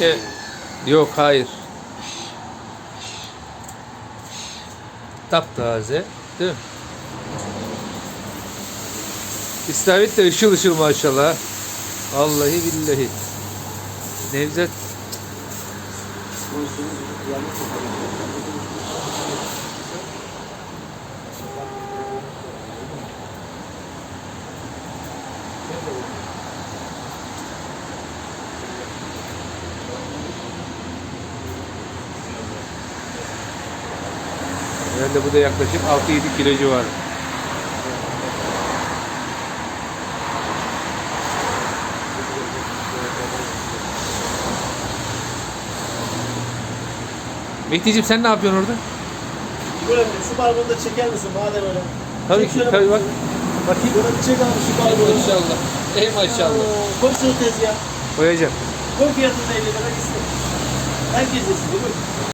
E, yok hayır. Taptaze. Değil mi? İstavrit de ışıl ışıl maşallah. Vallahi billahi. Nevzat Herhalde bu da yaklaşık 6-7 kilo civarı. Mehdi'ciğim sen ne yapıyorsun orada? Böyle şu barbunu da çeker misin madem öyle? Tabii ki, tabii bak. bakayım. Böyle bir çek abi şu barbunu. maşallah. Ey maşallah. Koy şunu tezgah. Koyacağım. Koy fiyatını da 50 lira gitsin. Herkes yesin değil mi?